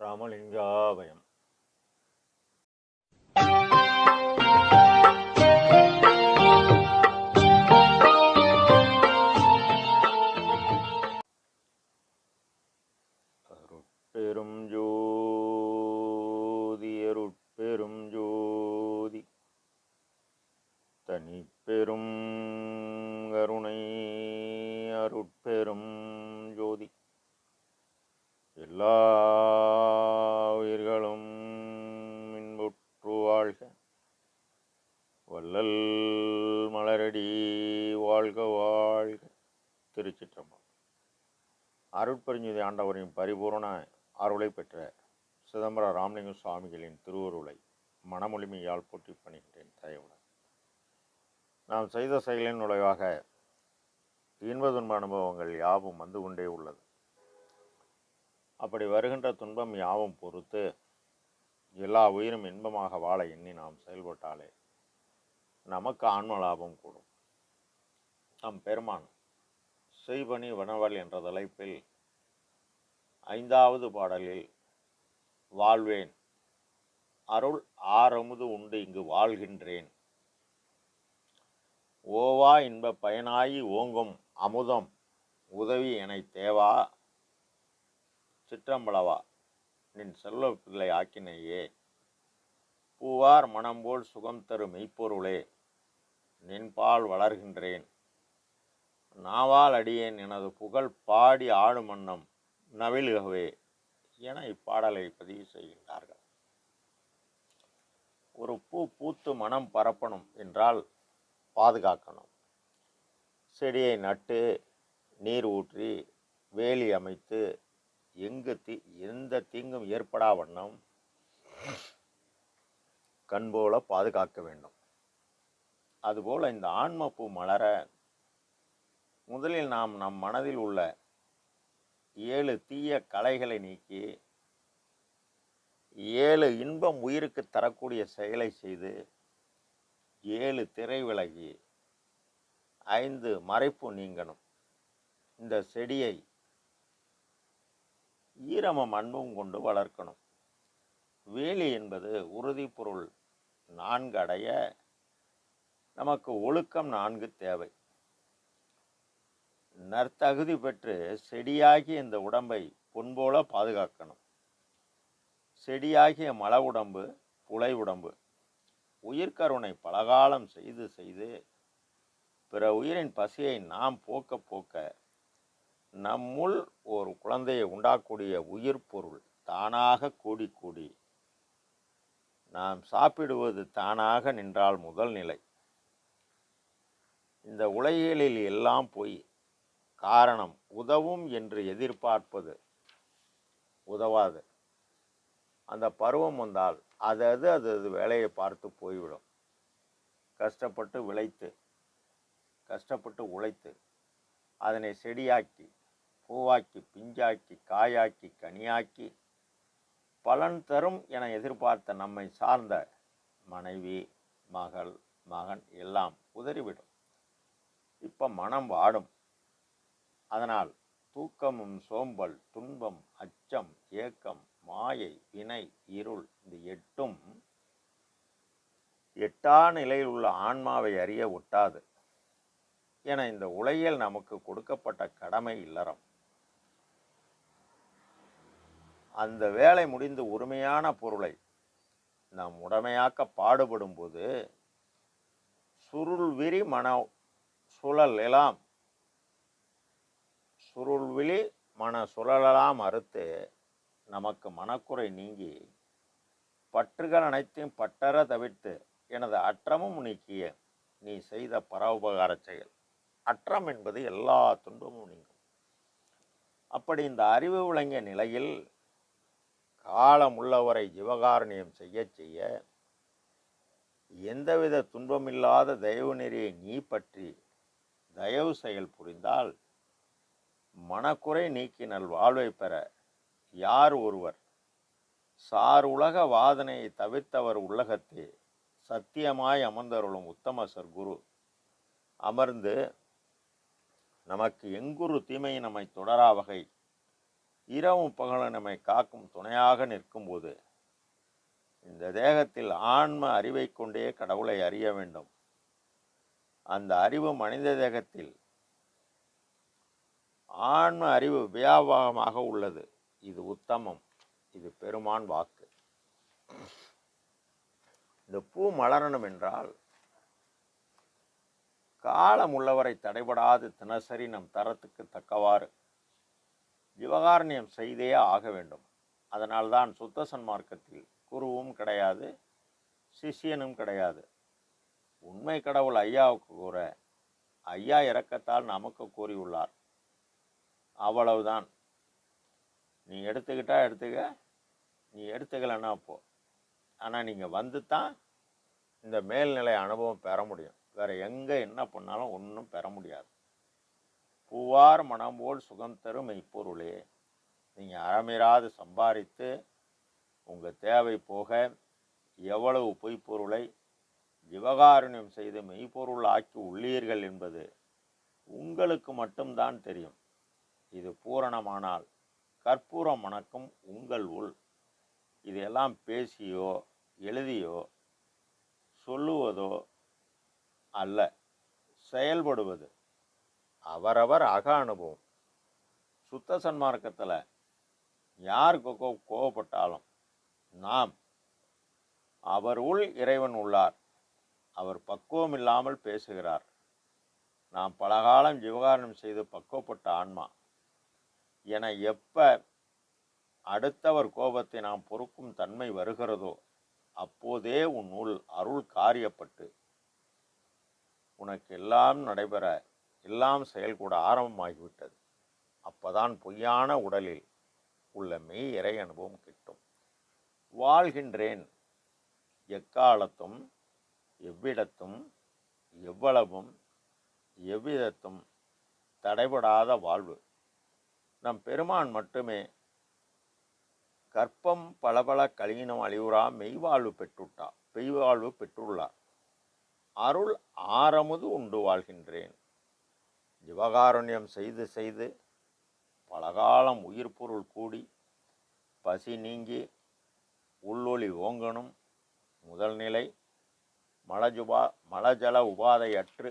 ராமலிங்காபயம் அருட்பெரும் ஜோதி அருட்பெரும் ஜோதி. தனிப்பெரும் கருணை அருட்பெரும் ஜோதி எல்லா உயிர்களும் இன்புற்று வாழ்க. வள்ளல் மலரடி வாழ்க வாழ்க. திருச்சிற்றம்பலம். அருட்பெருஞ்சுதி ஆண்டவரின் பரிபூரண அருளை பெற்ற சிதம்பர ராமலிங்க சுவாமிகளின் திருவருளை மனமொழிமையால் போட்டி பண்ணுகின்றேன் தயவுடன். நாம் செய்த செயலின் நுழைவாக இன்ப துன்ப அனுபவங்கள் யாவும் வந்து கொண்டே உள்ளது. அப்படி வருகின்ற துன்பம் யாவும் பொறுத்து எல்லா உயிரும் இன்பமாக வாழ எண்ணி நாம் செயல்பட்டாலே நமக்கு ஆன்ம லாபம் கூடும். நம் பெருமான் செய்பணி வனவல் என்ற தலைப்பில் ஐந்தாவது பாடலில் வாழ்வேன் அருள் ஆரமுது உண்டு இங்கு வாழ்கின்றேன். ஓவா இன்ப பயனாயி ஓங்கும் அமுதம் உதவி என தேவை சிற்றம்பளவா நின் செல்வ பிள்ளை ஆக்கினையே பூவார் மனம்போல் சுகம் தரும் மெய்ப்பொருளே நின்பால் வளர்கின்றேன். நாவால் அடியேன் எனது புகழ் பாடி ஆடும் மன்னம் நவிலுகவே என இப்பாடலை பதிவு செய்கின்றார்கள். ஒரு பூ பூத்து மனம் பரப்பணும் என்றால் பாதுகாக்கணும். செடியை நட்டு நீர் ஊற்றி வேலி அமைத்து எங்கு தீ எந்த தீங்கும் ஏற்படா வண்ணம் கண்போல பாதுகாக்க வேண்டும். அதுபோல் இந்த ஆன்மப்பூ மலர முதலில் நாம் நம் மனதில் உள்ள ஏழு தீய கலைகளை நீக்கி ஏழு இன்பம் உயிருக்கு தரக்கூடிய செயலை செய்து ஏழு திரை விலகி ஐந்து மறைப்பு நீங்கணும். இந்த செடியை ஈரமும் அன்பும் கொண்டு வளர்க்கணும். வேலி என்பது உறுதி பொருள் நான்கு அடைய நமக்கு ஒழுக்கம் நான்கு தேவை. நற்தகுதி பெற்று செடியாகி இந்த உடம்பை பொன்போல பாதுகாக்கணும். செடியாகிய மல உடம்பு புலை உடம்பு உயிர்கருணை பலகாலம் செய்து செய்து பிற உயிரின் பசியை நாம் போக்க போக்க நம்முள் ஒரு குழந்தையை உண்டாக்கூடிய உயிர் பொருள் தானாக கூடி கூடி. நாம் சாப்பிடுவது தானாக நின்றால் முதல் நிலை. இந்த உலகியலில் எல்லாம் போய் காரணம் உதவும் என்று எதிர்பார்ப்பது உதவாது. அந்த பருவம் வந்தால் அது அது அது அது வேலையை பார்த்து போய்விடும். கஷ்டப்பட்டு விளைத்து கஷ்டப்பட்டு உழைத்து அதனை செடியாக்கி பூவாக்கி பிஞ்சாக்கி காயாக்கி கனியாக்கி பலன் தரும் என எதிர்பார்த்த நம்மை சார்ந்த மனைவி மகள் மகன் எல்லாம் உதறிவிடும். இப்போ மனம் வாடும். அதனால் தூக்கமும் சோம்பல் துன்பம் அச்சம் ஏக்கம் மாயை வினை இருள் இந்த எட்டும் எட்டா நிலையில் உள்ள ஆன்மாவை அறிய ஒட்டாது. என இந்த உலகில் நமக்கு கொடுக்கப்பட்ட கடமை இல்லறம். அந்த வேலை முடிந்து உரிமையான பொருளை நாம் உடமையாக்க பாடுபடும் போது சுருள் விரி மன சுழல் எல்லாம் சுருள்விழி மன சுழலெல்லாம் அறுத்து நமக்கு மனக்குறை நீங்கி பற்றுகள் அனைத்தையும் பட்டற தவிர்த்து எனது அற்றமும் நீக்கிய நீ செய்த பரோபகார செயல். அற்றம் என்பது எல்லா துன்பமும் நீங்கும். அப்படி இந்த அறிவு விளங்கிய நிலையில் காலம் உள்ளவரை ஜீவகாரணியம் செய்ய செய்ய எந்தவித துன்பமில்லாத தயவு நெறியை நீ பற்றி தயவு செயல் புரிந்தால் மனக்குறை நீக்கினல் வாழ்வை பெற யார் ஒருவர்? சார் உலக வாதனையை தவிர்த்தவர் உள்ளகத்தே சத்தியமாய் அமர்ந்தருளும் உத்தம சர்க்குரு. அமர்ந்து நமக்கு எங்குரு தீமையை நம்மை தொடரா வகை இரவும் பகலும் நம்மை காக்கும் துணையாக நிற்கும்போது இந்த தேகத்தில் ஆன்ம அறிவை கொண்டே கடவுளை அறிய வேண்டும். அந்த அறிவு மனித தேகத்தில் ஆன்ம அறிவு வியாபகமாக உள்ளது. இது உத்தமம். இது பெருமான் வாக்கு. இந்த பூ மலரணும் என்றால் காலம் உள்ளவரை தடைபடாது தினசரி நம் தரத்துக்கு தக்கவாறு விவகாரணியம் செய்தே ஆக வேண்டும். அதனால்தான் சுத்த சன்மார்க்கத்தில் குருவும் கிடையாது சிஷ்யனும் கிடையாது. உண்மை கடவுள் ஐயாவுக்கு கூற ஐயா இறக்கத்தால் நமக்கு கூறியுள்ளார். அவ்வளவுதான். நீ எடுத்துக்கிட்டா எடுத்துக்க நீ எடுத்துக்கலைன்னா போ. ஆனால் நீங்கள் வந்து தான் இந்த மேல்நிலை அனுபவம் பெற முடியும். வேறு எங்கே என்ன பண்ணாலும் ஒன்றும் பெற முடியாது. பூவார் மனம் போல் சுகம் தரும் மெய்ப்பொருளே. நீங்கள் அறமிராது சம்பாதித்து உங்கள் தேவை போக எவ்வளவு பொய்ப்பொருளை ஜிவகாருண்யம் செய்து மெய்ப்பொருள் ஆக்கி உள்ளீர்கள் என்பது உங்களுக்கு மட்டும்தான் தெரியும். இது பூரணமானால் கற்பூரம் மணக்கும் உங்கள் உள். இதையெல்லாம் பேசியோ எழுதியோ சொல்லுவதோ அல்ல செயல்படுவது. அவரவர் அக அனுபவம். சுத்த சன்மார்க்கத்தில் யார் கோ கோவப்பட்டாலும் நாம் அவர் உள் இறைவன் உள்ளார். அவர் பக்குவம் இல்லாமல் பேசுகிறார். நாம் பலகாலம் ஜீவகாரணம் செய்து பக்குவப்பட்ட ஆன்மா. என எப்ப அடுத்தவர் கோபத்தை நாம் பொறுக்கும் தன்மை வருகிறதோ அப்போதே உன் உள் அருள் காரியப்பட்டு உனக்கு எல்லாம் நடைபெற எல்லாம் செயல்கூட ஆரம்பமாகிவிட்டது. அப்பதான் பொய்யான உடலில் உள்ள மெய் இறை அனுபவம் கிட்டும். வாழ்கின்றேன். எக்காலத்தும் எவ்விடத்தும் எவ்வளவும் எவ்விதத்தும் தடைபடாத வாழ்வு. நம் பெருமான் மட்டுமே கற்பம் பலபல கலியினம் அழிவுறா மெய்வாழ்வு பெற்றுட்டா பெய்வாழ்வு பெற்றுள்ளார். அருள் ஆரமுது உண்டு வாழ்கின்றேன். ஜிவகாருண்யம் செய்து செய்து பலகாலம் உயிர் பொருள் கூடி பசி நீங்கி உள்ளொளி ஓங்கணும். முதல் நிலை மலஜுபா மலஜல உபாதையற்று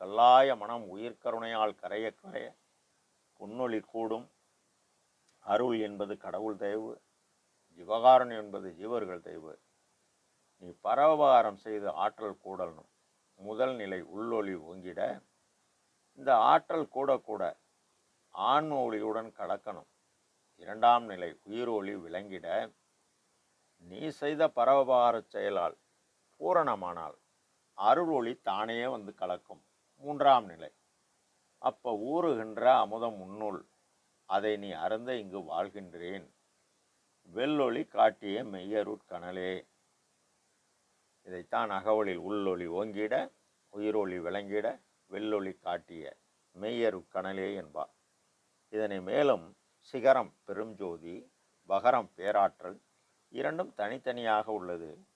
கல்லாய மனம் உயிர்கருணையால் கரைய கரைய புன்னொளி கூடும். அருள் என்பது கடவுள் தயவு ஜிவகாரன் என்பது ஜீவர்கள் தயவு. நீ பரவகாரம் செய்து ஆற்றல் கூடணும் முதல் நிலை உள்ளொளி ஓங்கிட இந்த ஆற்றல் கூட கூட ஆன்ம ஒளியுடன் கலக்கணும். இரண்டாம் நிலை உயிரொளி விளங்கிட நீ செய்த பரோபகாரச் செயலால் பூரணமானால் அருள் ஒளி தானே வந்து கலக்கும். மூன்றாம் நிலை அப்போ ஊறுகின்ற அமுதம் உன்னுள் அதை நீ அருந்த இங்கு வாழ்கின்றேன். வெள்ளொளி காட்டிய மெய்யருட்கணலே இதைத்தான் அகவலில் உள்ளொளி ஓங்கிட உயிரொளி விளங்கிட வெள்ளொளி காட்டிய மெய்யரு கனலே என்பார். இதனை மேலும் சிகரம் பெருஞ்சோதி பகரம் பேராற்றல் இரண்டும் தனித்தனியாக உள்ளது.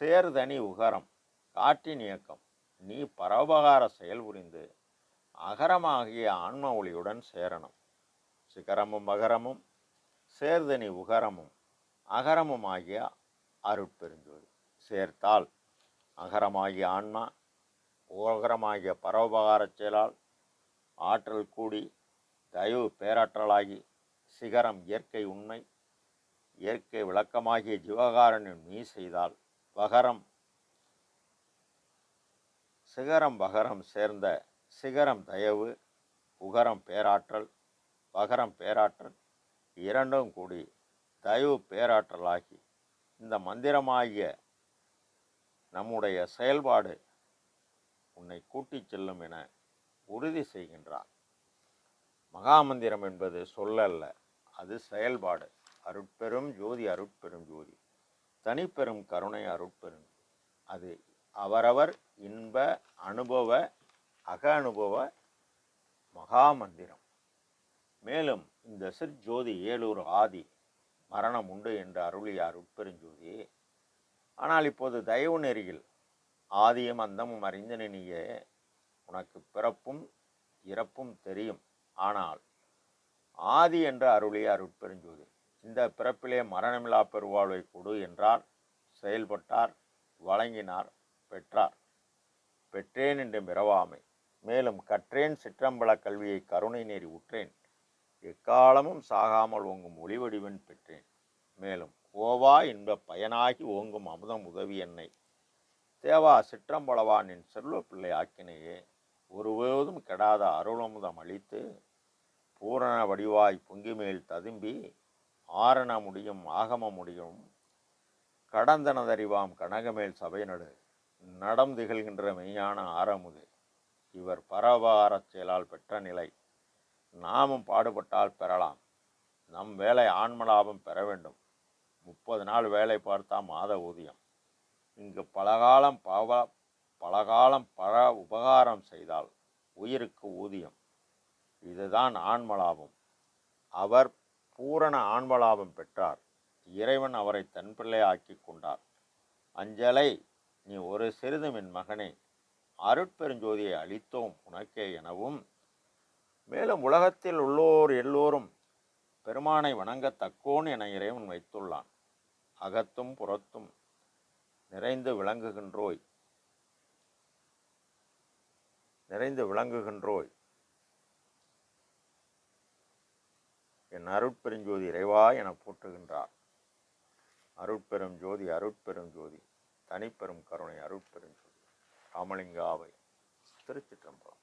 சேர்தனி உகரம் காற்றின் இயக்கம் நீ பரோபகார செயல் புரிந்து அகரமாகிய ஆன்ம ஒளியுடன் சேரணும். சிகரமும் மகரமும் சேர்தனி உகரமும் அகரமும் ஆகிய அருட்பெருஞ்சோதி. சேர்த்தால் அகரமாகிய ஆன்மா உகரமாகிய பரோபகாரச் செயலால் ஆற்றல் கூடி தயவு பேராற்றலாகி சிகரம் இயற்கை உண்மை இயற்கை விளக்கமாகிய ஜிவகாரனின் நீ செய்தால் வகரம். சிகரம் பகரம் சேர்ந்த சிகரம் தயவு உகரம் பேராற்றல் பகரம் பேராற்றல் இரண்டும் கூடி தயவு பேராற்றலாகி இந்த மந்திரமாகிய நம்முடைய செயல்பாடு உன்னை கூட்டிச் செல்லும் என உறுதி செய்கின்றார் மகாமந்திரம் என்பது சொல்லல்ல அது செயல்பாடு. அருட்பெரும் ஜோதி அருட்பெரும் ஜோதி. தனிப்பெரும் கருணை அருட்பெரும் அது அவரவர் இன்ப அனுபவ அக அனுபவ மகாமந்திரம். மேலும் இந்த சிற்ஜோதி ஏழூர் ஆதி மரணம் உண்டு என்று அருளிய அருட்பெருஞ்சோதி ஆனால் இப்போது தயவு நெறியில் ஆதியும் அந்தமும் அறிந்த நீயே. உனக்கு பிறப்பும் இறப்பும் தெரியும். ஆனால் ஆதி என்ற அருளிய அருட்பெருஞ்சோதி இந்த பிறப்பிலே மரணமில்லா பெருவாழ்வை கொடு என்றார். செயல்பட்டார் வழங்கினார் பெற்றார். பெற்றேன் என்று மிரவாமை மேலும் கற்றேன் சிற்றம்பல கல்வியை கருணை நேரி உற்றேன். எக்காலமும் சாகாமல் ஓங்கும் ஒளிவடிவன் பெற்றேன். மேலும் ஓவா இன்ப பயனாகி ஓங்கும் அமுதம் உதவி என்னை. தேவா சிற்றம்பளவான் செல்வப்பிள்ளை செல்வ பிள்ளை ஆக்கினையே ஒருபோதும் கெடாத அருளமுதம் அளித்து பூரண வடிவாய் பொங்கிமேல் ததும்பி ஆரண முடியும் ஆகம முடியும் கடந்தனதறிவாம் கனகமேல் சபைநடு நடம் திகழ்கின்ற மெய்யான ஆரமுது. இவர் பரவாரச் செயலால் பெற்ற நிலை. நாமும் பாடுபட்டால் பெறலாம். நம் வேலை ஆன்மலாபம் பெற வேண்டும். முப்பது நாள் வேலை பார்த்தா மாத ஊதியம். இங்கு பலகாலம் பவ பலகாலம் பல உபகாரம் செய்தால் உயிருக்கு ஊதியம். இதுதான் ஆன்மலாபம் அவர் பூரண ஆன்மலாபம் பெற்றார். இறைவன் அவரை தன் பிள்ளை ஆக்கி கொண்டார். அஞ்சலை நீ ஒரு சிறிதும் என் மகனே அருட்பெருஞ்சோதியை அளித்தோம் உனக்கே எனவும் மேலும் உலகத்தில் உள்ளோர் எல்லோரும் பெருமானை வணங்கத் தக்கோன் என இறைவன் வைத்துள்ளான். அகத்தும் புறத்தும் நிறைந்து விளங்குகின்றோய். நிறைந்து விளங்குகின்றோய். என் அருட்பெருஞ்சோதி இறைவா என போற்றுகின்றார். அருட்பெரும் ஜோதி அருட்பெரும் ஜோதி தனிப்பெரும் கருணை அருட்பெரும் ஜோதி ராமலிங்காவை திருச்சிற்றம்பலம்.